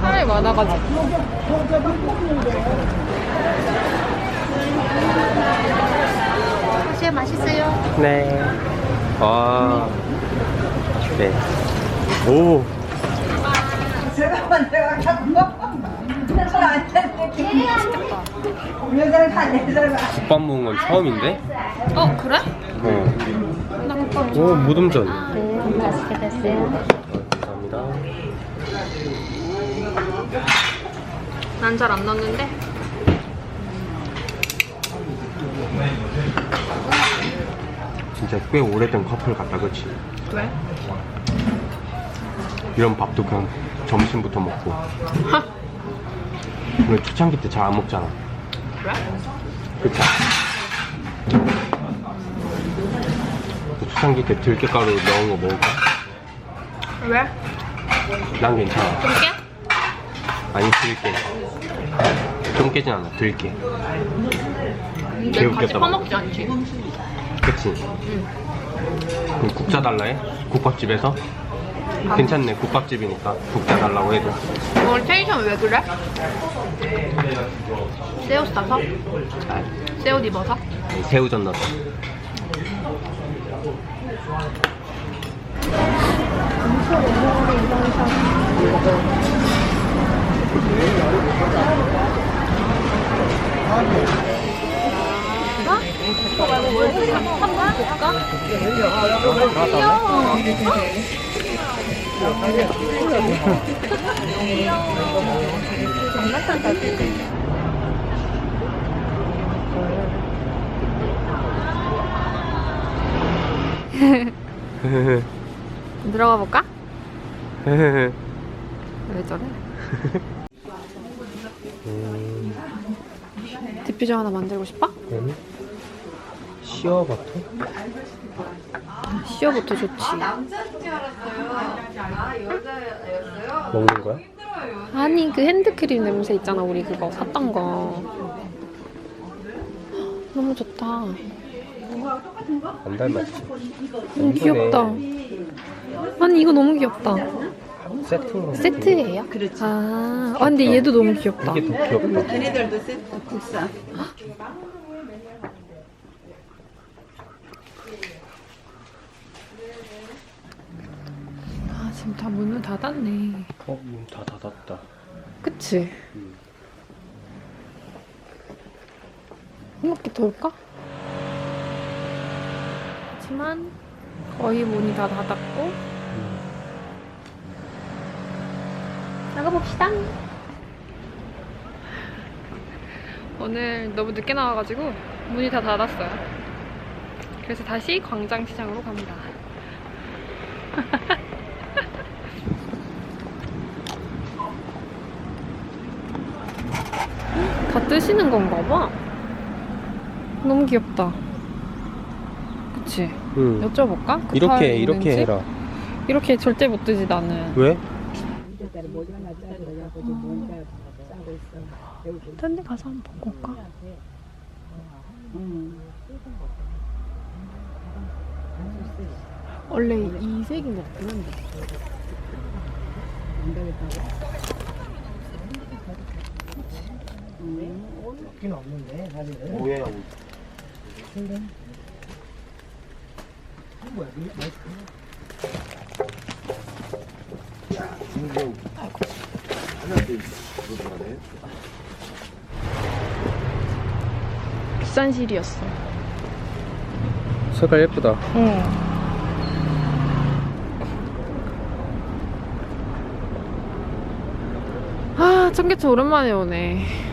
사람이 많아가지고. 사실 맛있어요. 네. 아. 네. 오. 잠깐만 내가 사람 국밥 먹은 건 처음인데? 어, 그래? 어. 나 국밥 오, 무덤전. 네, 맛있게 드세요. 감사합니다. 난 잘 안 넣는데. 진짜 꽤 오래된 커플 같다, 그치? 왜? 이런 밥도 그냥 점심부터 먹고. 우리 초창기 때 잘 안 먹잖아. 그래? 그치? 그 초창기 때 들깨가루 넣은 거 먹을까? 왜? 난 괜찮아. 좀 깨? 아니, 들깨. 좀 깨진 않아, 들깨. 근데 같이 개웃겼다, 퍼먹지 않지? 그치? 응. 그럼 국자 달라 해? 국밥집에서? 괜찮네, 국밥집이니까. 국자 달라고 해도. 오늘 텐션 왜 그래? 새옷 사서? 아, 새옷 입어서? 새우젓 넣어서. 들어가 볼까? 왜 저래? 디퓨저 하나 만들고 싶어? 시어버터? 시어부터 좋지. 먹는 거야? 아니 그 핸드크림 냄새 있잖아 우리 그거 샀던 거. 너무 좋다. 안 닮았지? 너무 귀엽다. 아니 이거 너무 귀엽다. 세트로. 세트예요? 아, 아 근데 얘도 너무 귀엽다. 이게 더 귀엽다. 걔네들도 세트 국산 지금 다 문을 닫았네. 어, 문 다 닫았다. 그치? 음. 한 바퀴 돌까? 하지만 거의 문이 다 닫았고 나가봅시다. 오늘 너무 늦게 나와가지고 문이 다 닫았어요. 그래서 다시 광장시장으로 갑니다. 다 뜨시는 건가 봐. 너무 귀엽다. 그치? 응. 여쭤볼까? 그 이렇게, 타입 이렇게 있는지? 해라. 이렇게 절대 못 뜨지 나는. 왜? 딴 데 가서 한번 보고 올까? 원래 이 색이 먹긴 한데. 뭐야? 비싼 실이었어. 색깔 예쁘다. 응. 아, 청계천 오랜만에 오네.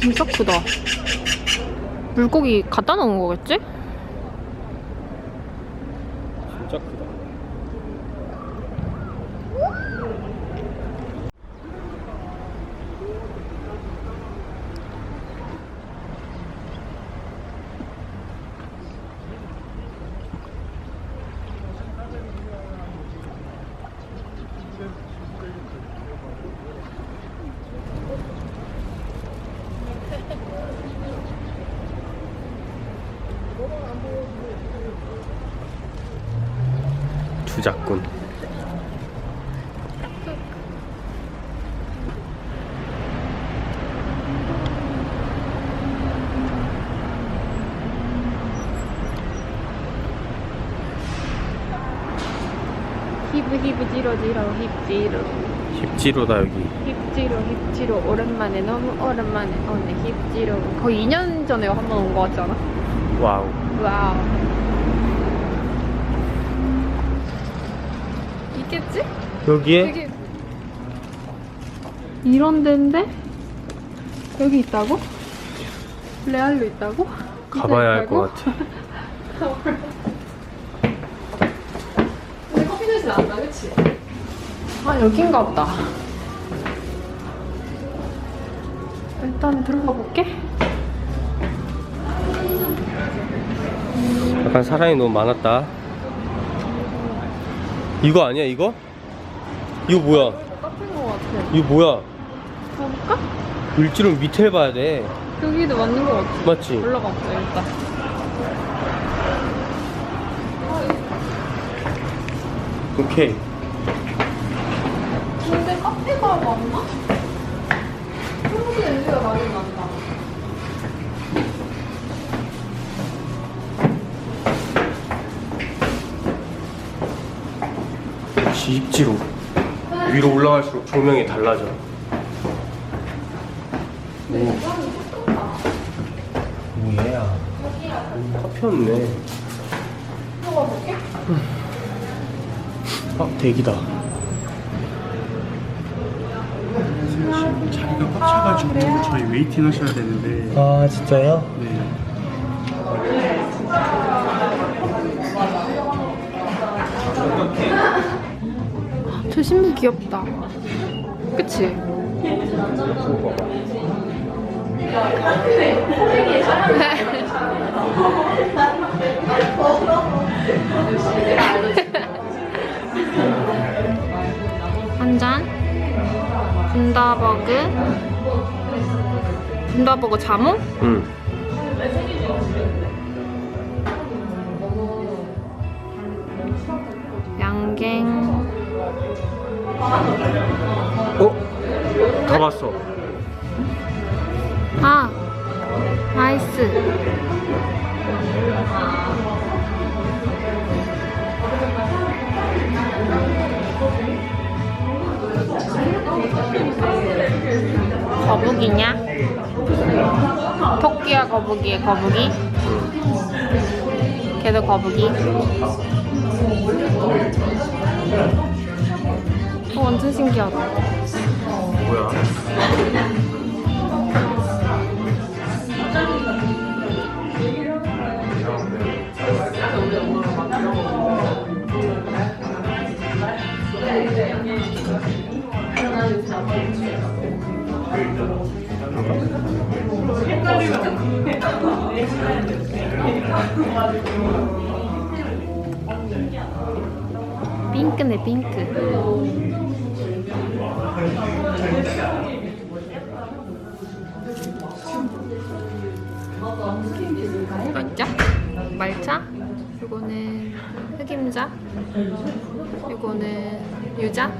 진짜 크다. 물고기 갖다 놓은 거겠지? 진짜 크다. 주작꾼. 히브 히브 지로 지로 힙지로 힙지로다 여기. 힙지로 힙지로 오랜만에 너무 오랜만에 오네 힙지로 거의 2년 전에 한 번온거 같지 않아? 와우. 와우 있겠지? 여기에 되게 이런 데인데 여기 있다고? 레알로 있다고? 가봐야 할 것 같아. 근데 커피 냄새 난다, 그치? 아, 여긴가 보다. 일단 들어가 볼게. 약간 사람이 너무 많았다. 이거 아니야 이거? 이거 뭐야? 같아. 이거 뭐야? 가볼까? 일지를 밑에 봐야 돼. 여기도 맞는 것 같아. 맞지? 올라가 보자, 일단. 오케이. 근데 카페가 맞나? 한국에 냄새가 나긴 난다. 지입지로 위로 올라갈수록 조명이 달라져. 오. 뭐야? 커피였네. 들어가 볼게. 아 대기다. 지금 자리가 꽉 차가지고 저희 웨이팅 하셔야 되는데 아 진짜요? 네. 저 신부 귀엽다. 그치? 한 잔. 분다버그. 분다버그 자몽? 응. 양갱. 어? 다 봤어. 아, 아이스. 거북이냐? 토끼야 거북이의 거북이? 걔도 거북이? 어, 완전 신기하다. 뭐야? 핑크네 핑크 맞죠? 말차 요거는 흑임자 요거는 유자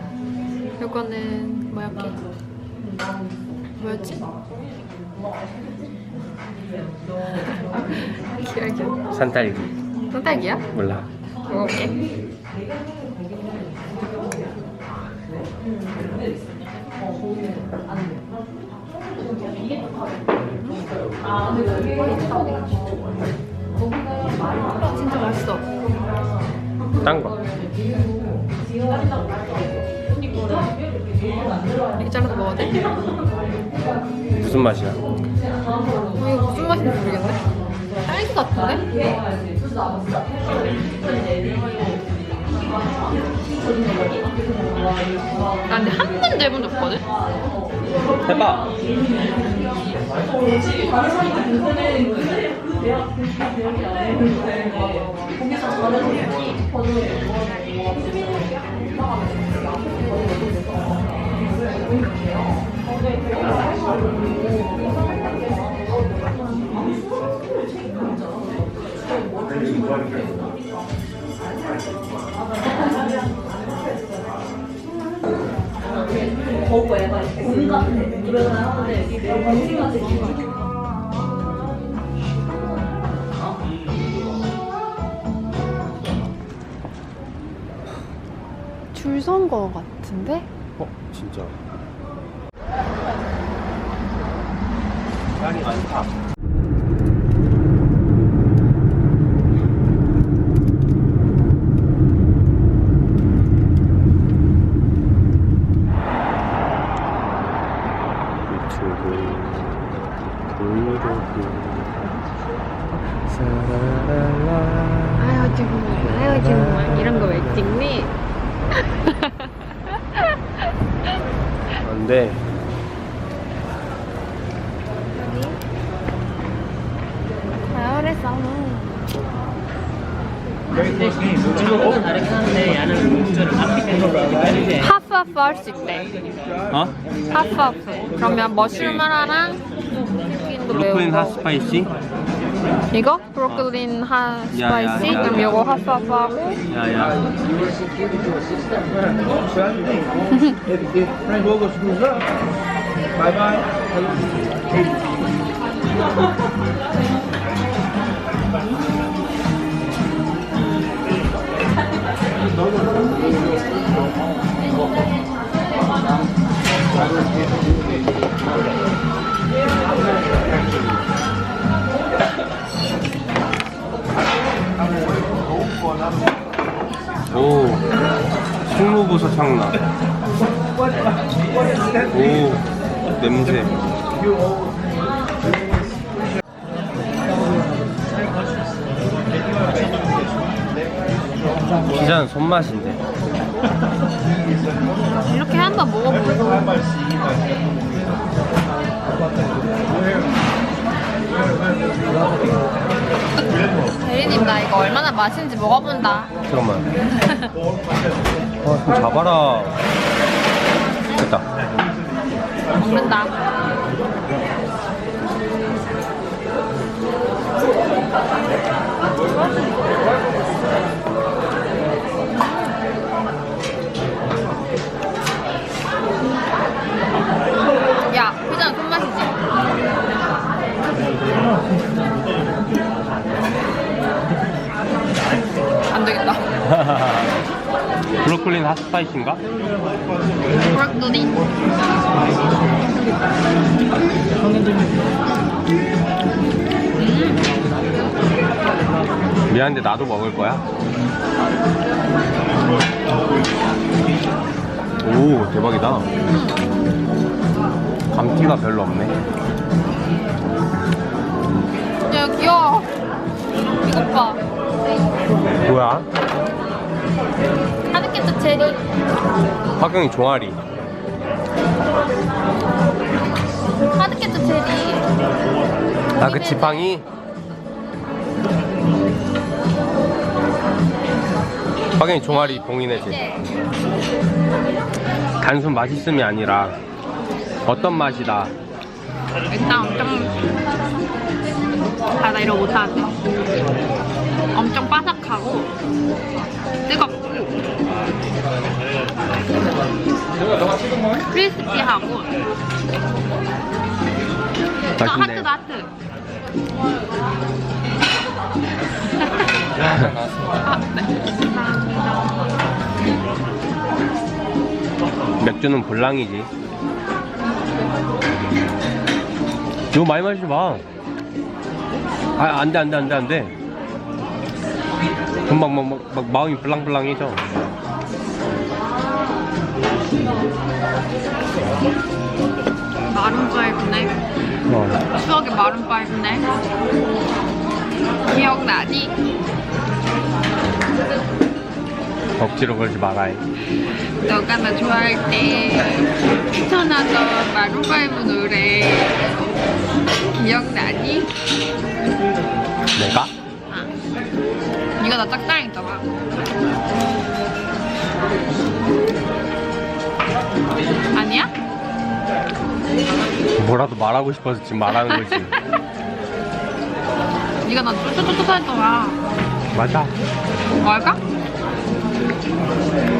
요거는 뭐였게 뭐였지? 기억이 안 나. 산딸기. 선택이야? 몰라. 먹어볼게 진짜 맛있어. 딴 거. 이렇게 잘라서 먹어도 돼? 무슨 맛이야? 어, 이거 무슨 맛인지 모르겠네. 딸기 같은데? 나 근데 한 번도 해본 적 없거든? 해봐. 줄선거 같은데? 어 진짜 사람이 많다 유튜브 브이로그 사라랄라 아유 정말 아유 정말 이런 거 왜 찍니? 안돼 잘했어 하프하프 할 수 있대 어? 하프하프 그러면 머쉬룸 하나랑 치킨도 브로콜린 매운 핫거 스파이시 이거? 브로콜린 핫 야, 야, 스파이시? 야. 그럼 이거 하프하프 하고 야야 오 송로버섯 향나 오 냄새. 피자는 손맛인데. 이렇게 한번 먹어보고 대리님 나 이거 얼마나 맛있는지 먹어본다. 잠깐만. 아, 좀 잡아라. 됐다. 먹는다 브로콜린 핫 스파이시인가? 브로콜리 미안한데 나도 먹을 거야? 오 대박이다. 감튀가 별로 없네. 야 귀여워 이것 봐. 뭐야? 하드캐쳐 체리. 화경이 종아리. 하드캐쳐 체리. 아 그 지팡이? 화경이 종아리 봉인해지 단순 맛있음이 아니라 어떤 맛이다? 일단 엄청 아나 이런 거 못하는데 엄청 바삭하고 뜨겁고 크리스피하고 또 맛있네 하트도 하트 아, 네. 맥주는 볼랑이지 너무 많이 마시지 마 아, 안 돼, 안 돼, 안 돼, 안 돼. 금방 막, 막, 막 마음이 블랑블랑해져. 마룬 파이브네 어. 추억의 마룬 파이브네 기억나니? 억지로 그러지 말아요. 너가 나 좋아할 때 추천하던 마룬 파이브 노래 기억나니? 내가? 아, 네가 나 짝사랑했잖아 아니야? 뭐라도 말하고 싶어서 지금 말하는 거지. 네가 나 쫄쫄쫄쫄 했잖아 맞아. 뭐 할까?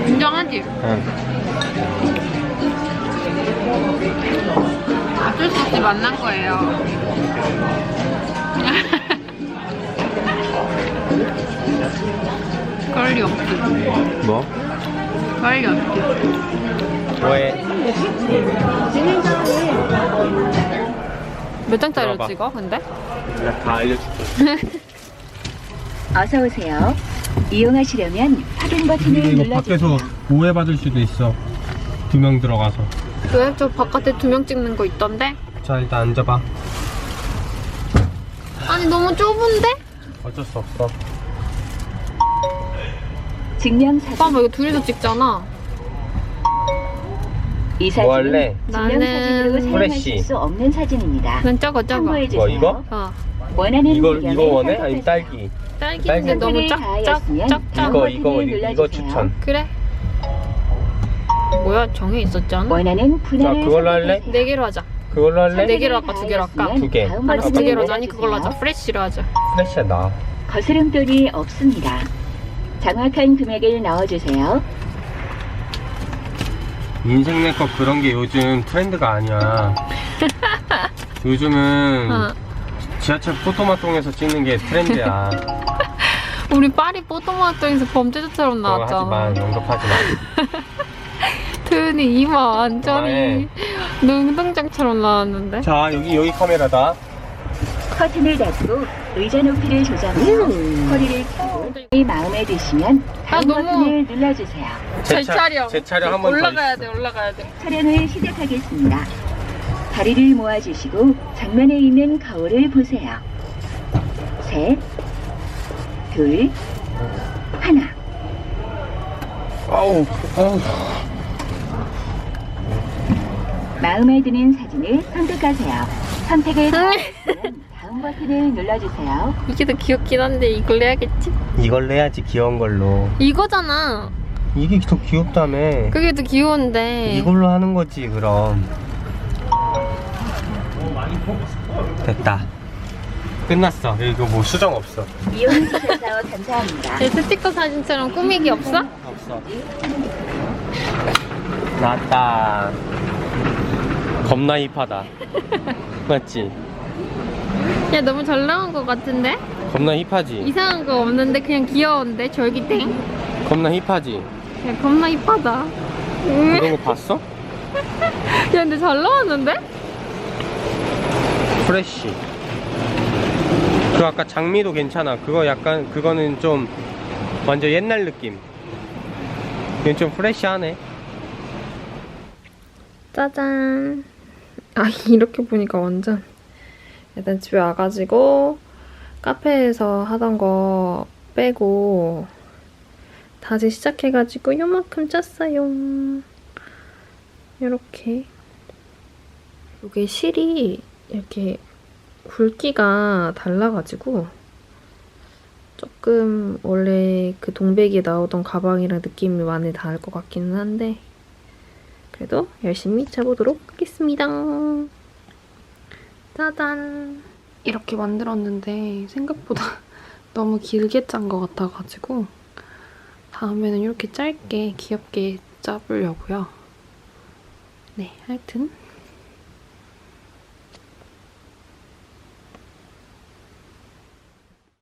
인정하지? 응. 어쩔 수 없이 만난 거예요. 그럴 리 없지. 뭐? 리 없지. 뭐해? 몇 장짜리로 들어봐. 찍어, 근데? 내가 다 알려줄게. 어서 오세요. 이용하시려면 확인 버튼을 이거 눌러주세요. 밖에서 오해받을 수도 있어. 두 명 들어가서. 왜? 저 바깥에 두 명 찍는 거 있던데? 자, 일단 앉아봐. 아니, 너무 좁은데? 어쩔 수 없어. 증명사진. 오빠, 뭐 이거 둘이서 찍잖아. 이뭐 할래? 사진은 증명사진으로 나는 사용하실 프레쉬. 수 없는 사진입니다. 난 저거, 저거. 참고해 주세요. 뭐, 이거? 어. 원하는 이거, 의견을 이거 원해? 선택하세요. 딸기? 딸기인데 너무 짝, 짝, 짝, 짝. 이거, 이거, 이거 눌러주세요. 추천. 그래. 뭐야, 정해 있었잖아. 원하는 분할을 자, 그걸로 할래? 선택하세요. 네 개로 하자. 그걸로 할래? 네 개로 할까, 두 개로 할까? 두 개. 다음 아니, 두 버튼을 개로 하자. 아니, 그걸로 하자. 프레쉬로 하자. 프레시야, 나. 거스름돈이 없습니다. 정확한 금액을 넣어주세요. 인생 내거 그런 게 요즘 트렌드가 아니야. 요즘은 어. 지하철 포토마통에서 찍는 게 트렌드야. 우리 파리 포토마토에서 범죄자처럼 그거 하지 마, 나왔잖아. 영접하지 마. 트은이 이마 완전히 눈동장처럼 나왔는데. 자, 여기, 여기 카메라다. 커튼을 닫고 의자 높이를 조정하여 허리를 펴고 이 마음에 드시면 다음 아, 너무- 버튼을 눌러주세요. 제 차- 촬영. 제 촬영 한번더 올라가야. 돼, 올라가야 돼. 촬영을 시작하겠습니다. 다리를 모아주시고 정면에 있는 거울을 보세요. 셋, 둘, 하나. 아우, 아우. 마음에 드는 사진을 선택하세요. 선택을 다 다음 버튼을 눌러주세요. 이게 더 귀엽긴 한데 이걸 해야겠지? 이걸로 해야지, 귀여운 걸로. 이거잖아. 이게 더 귀엽다며. 그게 더 귀여운데. 이걸로 하는 거지, 그럼. 됐다. 끝났어. 이거 뭐 수정 없어. 이용해주셔서 감사합니다. 내 스티커 사진처럼 꾸미기 없어? 없어. 나왔다. 겁나 힙하다. 맞지? 야 너무 잘 나온 것 같은데? 겁나 힙하지? 이상한 거 없는데 그냥 귀여운데 절기땡? 겁나 힙하지? 야 겁나 이쁘다. 응. 이런 거 봤어? 야 근데 잘 나왔는데? 프레쉬. 그 아까 장미도 괜찮아. 그거 약간 그거는 좀 완전 옛날 느낌. 이건 좀 프레쉬하네. 짜잔. 아 이렇게 보니까 완전. 일단 집에 와가지고 카페에서 하던 거 빼고 다시 시작해가지고 요만큼 짰어요. 이렇게. 이게 실이 이렇게 굵기가 달라가지고 조금 원래 그 동백이 나오던 가방이랑 느낌이 많이 다를 것 같기는 한데 그래도 열심히 짜보도록 하겠습니다. 짜잔! 이렇게 만들었는데 생각보다 너무 길게 짠 것 같아가지고 다음에는 이렇게 짧게 귀엽게 짜보려고요. 네, 하여튼